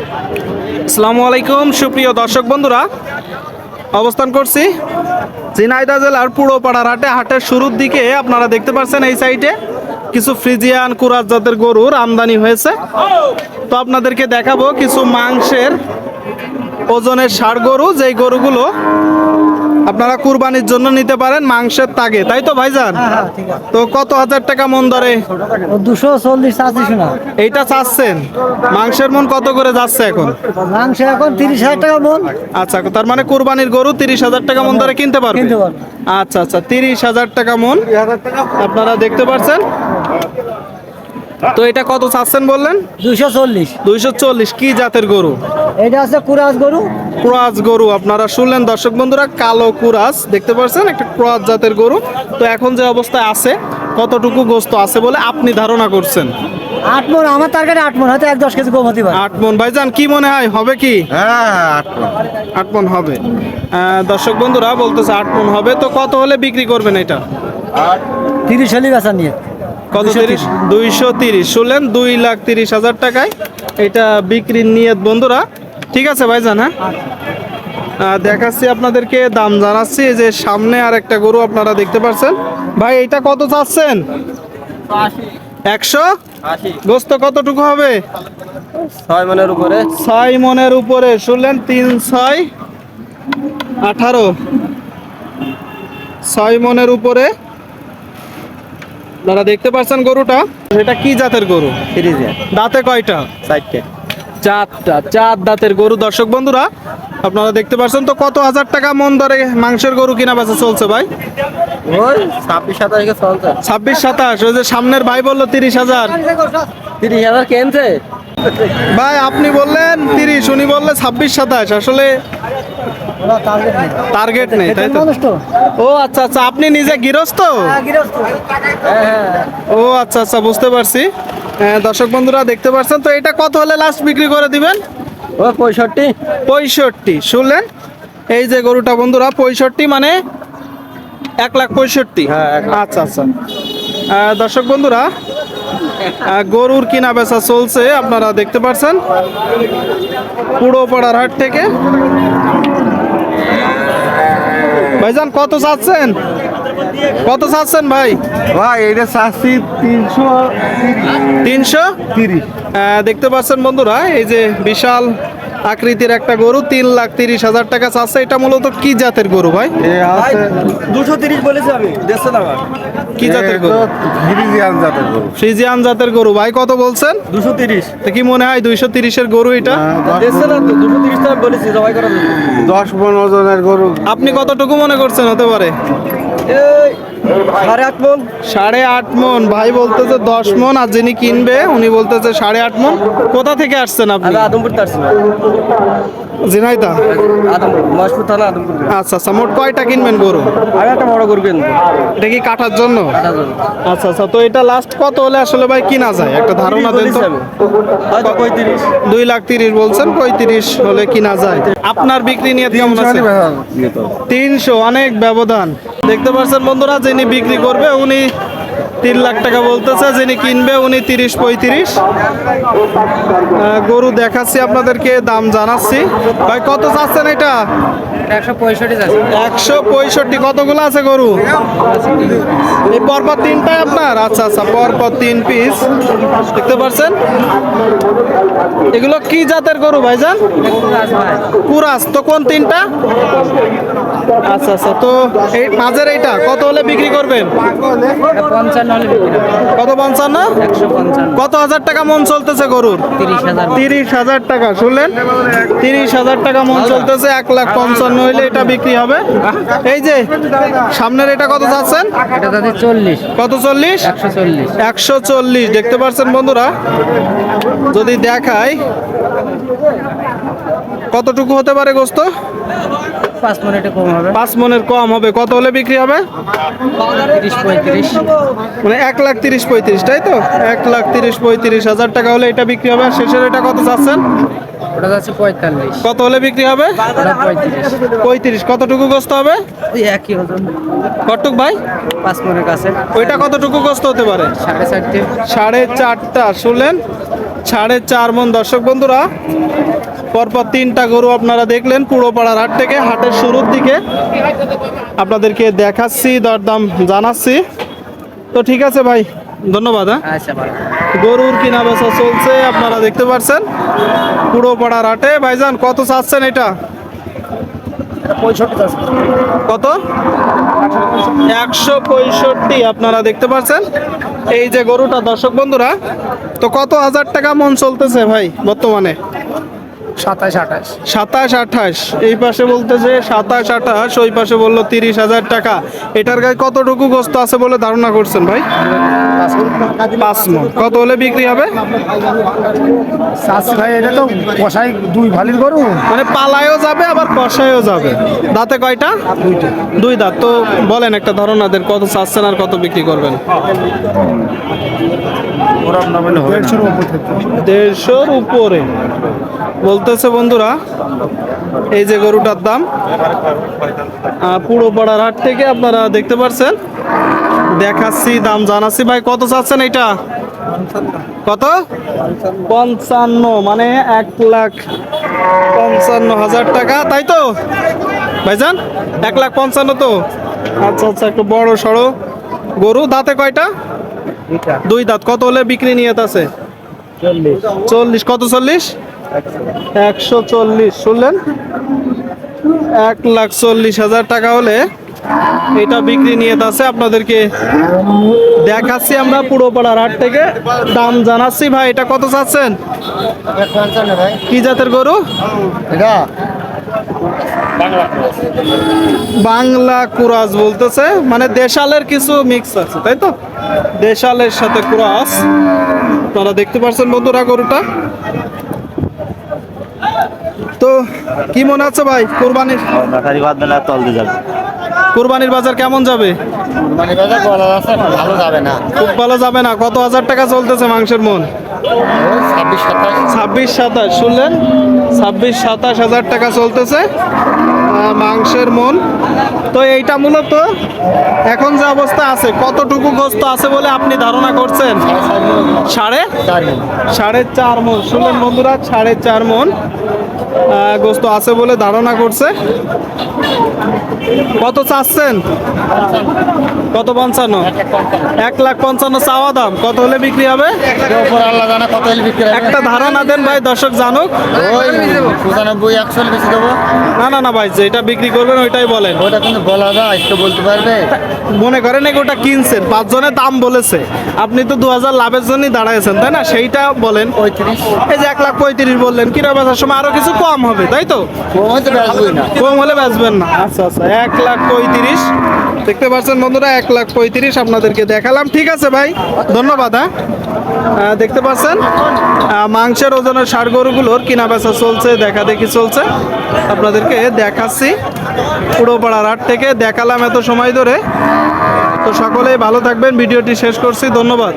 আসসালামু আলাইকুম, সুপ্রিয় দর্শক বন্ধুরা। অবস্থান করছি চিনাইদা জেলার পুরোপাড়ার হাটে হাটের শুরুর দিকে। আপনারা দেখতে পাচ্ছেন এই সাইডে কিছু ফ্রিজিয়ান কুরাজ জাতের গরুর আমদানি হয়েছে। তো আপনাদেরকে দেখাবো কিছু মাংসের ওজনের ষাড় গরু, যেই গরুগুলো আপনারা কুরবানির জন্য নিতে পারেন মাংসের তাগে তাই তো ভাইজান? হ্যাঁ তো কত হাজার টাকা মন ও দুশো চল্লিশ চাচ্ছি শোনা। এইটা চাচ্ছেন? মাংসের মন কত করে যাচ্ছে এখন? মাংস এখন তিরিশ হাজার টাকা মন। আচ্ছা তার মানে কুরবানির গরু তিরিশ হাজার টাকা মন ধরে কিনতে পারবে? কিনতে পারবে। আচ্ছা আচ্ছা তিরিশ হাজার টাকা মন। আপনারা দেখতে পাচ্ছেন তো এটা কত চাচ্ছেন বললেন? দুশো চল্লিশ। দুইশো চল্লিশ কি জাতের গরু? এটা আছে কুরাজ গরু। ক্রস গরু আপনারা শুনলেন দর্শক বন্ধুরা কালো কুরাস দেখতে পাচ্ছেন একটা ক্রস জাতের গরু। তো এখন যে অবস্থায় আছে কতটুকু গোস্ত আছে বলে আপনি ধারণা করছেন? আট মন আমার টার্গেটে আট মন হয়তো এক দশ কেজি কম হতে পারে। আট মন। ভাইজান কি মনে হয় হবে কি? আট মন। হবে। আহ, দর্শক বন্ধুরা বলতেছে আট মন হবে তো কত হলে বিক্রি করবেন এটা? তিরিশ হলি বেচা নিয়ে। কত তিরিশ? দুইশো তিরিশ। শুনলেন দুই লাখ তিরিশ হাজার টাকায় এটা বিক্রির নিয়ত বন্ধুরা। ঠিক আছে ভাইজান হ্যাঁ? দেখাচ্ছি আপনাদেরকে দাম জানাচ্ছি যে সামনে আর একটা গরু আপনারা দেখতে পাচ্ছেন। ভাই এটা কত চাচ্ছেন? একশো? গোস্ত কতটুকু হবে? ছয় মনের উপরে। ছয় মনের উপরে। শুনলেন তিন ছয় আঠারো। ছয় মনের উপরে আপনারা দেখতে পাচ্ছেন গরুটা? এটা কি জাতের গরু? দাঁতে কয়টা? চারটে। চারটা চার দাঁতের গরু। দর্শক বন্ধুরা আপনারা দেখতে পাচ্ছেন তো কত হাজার টাকা মন ধরে মাংসের গরু কিনা বেচা চলছে ভাই? ওই ছাব্বিশ চলছে। ছাব্বিশ সাতাশ ওই যে সামনের ভাই বলল তিরিশ হাজার। তিরিশ হাজার কেনছে। ভাই আপনি বললেন তিরিশ উনি বললে ছাব্বিশ সাতাশ। আসলে টার্গেট নেই। তাই তো? ও আচ্ছা আচ্ছা আপনি নিজে গৃহস্থ হ্যাঁ, ও আচ্ছা আচ্ছা বুঝতে পারছি। হ্যাঁ, দর্শক বন্ধুরা দেখতে পাচ্ছেন তো এটা কত হলে লাস্ট বিক্রি করে দিবেন? ও পঁয়ষট্টি। পঁয়ষট্টি শুনলেন? এই যে গরুটা বন্ধুরা পঁয়ষট্টি মানে এক লাখ পঁয়ষট্টি। হ্যাঁ, আচ্ছা আচ্ছা। দর্শক বন্ধুরা গরুর কিনা বেচা চলছে আপনারা দেখতে পাচ্ছেন পুরো পাড়ার হাট থেকে। ভাইজান কত চাচ্ছেন? কত চাচ্ছেন ভাই? ভাই এটা চাচ্ছি তিনশো তিনশো? তিরিশ। দেখতে পাচ্ছেন বন্ধুরা এই যে বিশাল আকৃতির একটা গরু তিন লাখ তিরিশ হাজার টাকা চাচ্ছে। এটা মূলত কি জাতের গরু ভাই? দুশো তিরিশ বলেছি আমি দেড়শো টাকা। কি জাতের গরু? ফ্রিজিয়ান জাতের গরু। ফ্রিজিয়ান জাতের গরু। ভাই কত বলছেন? দুশো তিরিশ। তো কি মনে হয় দুইশো তিরিশের গরু এটা? দেড়শো না তো দুশো তিরিশ টাকা বলেছি জবাই করা দশ পনেরো ওজনের গরু। আপনি কতটুকু মনে করছেন হতে পারে? সাড়ে আট মন? সাড়ে আট মন। ভাই বলতেছে দশ মন আর যিনি কিনবে উনি বলতেছে সাড়ে আট মন। কোথা থেকে আসছেন আপনি? আদমপুর তারছি জিনাইদা? আদমপুর মহেশপুর থানা আদমপুর। আচ্ছা আচ্ছা মোট কয়টা কিনবেন গরু? আমি একটা বড় গরু কিনবো। এটা কি কাটার জন্য? আচ্ছা আচ্ছা তো এটা লাস্ট কত হলে আসলে ভাই কিনা যায়? একটা ধারণা দেন তো। হয়তো পঁয়ত্রিশ। দুই লাখ তিরিশ বলছেন পঁয়ত্রিশ হলে কিনা যায়। আপনার বিক্রি নিয়ে কেমন আছে? তিনশো অনেক ব্যবধান। দেখতে পাচ্ছেন বন্ধুরা যিনি বিক্রি করবে উনি তিন লাখ টাকা বলতেছে যিনি কিনবে উনি তিরিশ পঁয়ত্রিশ। গরু দেখাচ্ছি আপনাদেরকে দাম জানাচ্ছি। ভাই কত চাচ্ছেন এটা? একশো পঁয়ষট্টি কতগুলো আছে গরু? এই পরপর তিনটাই আপনার? আচ্ছা আচ্ছা পরপর তিন পিস দেখতে পাচ্ছেন? এগুলো কি জাতের গরু ভাইজান? কুরাস তো কোন তিনটা? আচ্ছা আচ্ছা। তো এই মাঝের এইটা কত হলে বিক্রি করবেন? পঞ্চান্ন হলে বিক্রি কত পঞ্চান্ন? কত হাজার টাকা মন চলতেছে গরুর? তিরিশ হাজার। টাকা শুনলেন? তিরিশ হাজার টাকা মন চলতেছে এক লাখ পঞ্চান্ন হইলে এটা বিক্রি হবে। এই যে সামনের এটা কত যাচ্ছেন? চল্লিশ। কত চল্লিশ? একশো চল্লিশ। একশো চল্লিশ। দেখতে পাচ্ছেন বন্ধুরা? যদি দেখায় কতটুকু হতে পারে গোস্ত? পাঁচ মিনিটে কম হবে। পাঁচ মনের কম হবে। কত হলে বিক্রি হবে? মানে এক লাখ তিরিশ পঁয়ত্রিশ তাই তো? এক লাখ তিরিশ পঁয়ত্রিশ হাজার টাকা হলে এটা বিক্রি হবে। শেষের এটা কত চাচ্ছেন ওটা যাচ্ছে পঁয়তাল্লিশ। কত হলে বিক্রি হবে? পঁয়ত্রিশ। পঁয়ত্রিশ। কতটুকু গোস্ত হবে? ওই একই ওজন। কটুক ভাই? পাঁচ মনের কাছে। ওইটা কতটুকু গোস্ত হতে পারে? সাড়ে চারটে। সাড়ে চারটা। শুনলেন? সাড়ে চার মন। দর্শক বন্ধুরা পরপর তিনটা গরু আপনারা দেখলেন পুরোপাড়ার হাট থেকে হাটের শুরুর দিকে। আপনাদেরকে দেখাচ্ছি দরদাম জানাচ্ছি। তো ঠিক আছে ভাই ধন্যবাদ হ্যাঁ? আচ্ছা গরুর কিনা বেচা চলছে আপনারা দেখতে পাচ্ছেন। পুরো পাড়ার হাটে ভাইজান কত চাচ্ছেন এটা? কত? একশো পঁয়ষট্টি আপনারা দেখতে পাচ্ছেন। এই যে গরুটা দর্শক বন্ধুরা তো কত হাজার টাকা মন চলতেছে ভাই বর্তমানে? সাতাশ আঠাশ। সাতাশ আঠাশ। এই পাশে বলতেছে সাতাশ আঠাশ ওই পাশে বলল তিরিশ হাজার টাকা। এটার গায়ে কতটুকু গোস্ত আছে বলে ধারণা করছেন ভাই? পাঁচ মন কত হলে বিক্রি হবে? ভাই এটা তো কষাই দুই ভালির গরু। মানে পালায়ও যাবে আবার কষায়ও যাবে। দাঁতে কয়টা? দুই দাঁত। তো বলেন একটা ধারণাদের কত চাচ্ছেন আর কত বিক্রি করবেন? দেড়শোর উপর। থেকে উপরে বন্ধুরা। এই যে গরুটার দাম। পুরো পাড়ার হাট থেকে আপনারা দেখতে পাচ্ছেন দেখাচ্ছি দাম জানাচ্ছি। ভাই কত চাচ্ছেন এটা? কত? পঞ্চান্ন মানে এক লাখ পঞ্চান্ন হাজার টাকা তাই তো? ভাইজান এক লাখ পঞ্চান্ন তো? আচ্ছা আচ্ছা একটু বড় সড়ো গরু। দাঁতে কয়টা? দুই দাঁত। কত হলে বিক্রি নিয়ে আছে? চল্লিশ কত চল্লিশ? একশো চল্লিশ শুনলেন? এক লাখ চল্লিশ হাজার টাকা হলে এটা বিক্রি নিয়ে আছে। আপনাদেরকে দেখাচ্ছি আমরা পুরো পাড়ার হাট থেকে। দাম জানাচ্ছি ভাই এটা কত চাচ্ছেন? কি জাতের গরু? এটা বাংলা কুরাস বলতেছে। মানে দেশালের কিছু মিক্স আছে তাই তো? দেশালের সাথে কুরাস। আপনারা দেখতে পাচ্ছেন বন্ধুরা গরুটা তো কি মনে আছে ভাই কোরবানির? মাথারি ভাত তল দিয়ে যাবে। কোরবানির বাজার কেমন যাবে? কোরবানির বাজার বলা আছে ভালো যাবে না। খুব ভালো যাবে না। কত হাজার টাকা চলতেছে মাংসের মন? ছাব্বিশ সাতাশ। ছাব্বিশ সাতাশ শুনলেন? ছাব্বিশ সাতাশ হাজার টাকা চলতেছে। মাংসের মন তো এইটা মূলত এখন যে অবস্থা আছে কতটুকু গোস্ত আছে বলে আপনি ধারণা করছেন? সাড়ে। সাড়ে চার মন শুনলেন বন্ধুরা সাড়ে চার মন গোস্ত আছে বলে ধারণা করছে। কত চাচ্ছেন? কত পঞ্চান্ন? এক লাখ পঞ্চান্ন চাওয়া দাম। কত হলে বিক্রি হবে? একটা ধারণা দেন ভাই দর্শক জানুক। না না না ভাই যেটা বিক্রি করবেন ওইটাই বলেন। ওটা কিন্তু বলা যায় একটু বলতে পারবে। মনে করেন ওটা কিনছেন? পাঁচজনের দাম বলেছে। আপনি তো দু হাজার লাভের জন্যই দাঁড়াইছেন তাই না? সেইটা বলেন। পঁয়ত্রিশ। এই যে এক লাখ পঁয়ত্রিশ বললেন কিনা বেচার সময় আরও কিছু কম হবে তাই তো? কম হলে বেচবেন না। আচ্ছা আচ্ছা এক লাখ পঁয়ত্রিশ। দেখতে পাচ্ছেন বন্ধুরা, এক লাখ পঁয়ত্রিশ আপনাদেরকে দেখালাম। ঠিক আছে ভাই, ধন্যবাদ হ্যাঁ। দেখতে পাচ্ছেন মাংসের ওজনের সার গরুগুলোর কিনা বেচা চলছে দেখা দেখি চলছে। আপনাদেরকে দেখাচ্ছি, পুরোপাড়ার হাট থেকে দেখালাম এত সময় ধরে। তো সকলেই ভালো থাকবেন, ভিডিওটি শেষ করছি, ধন্যবাদ।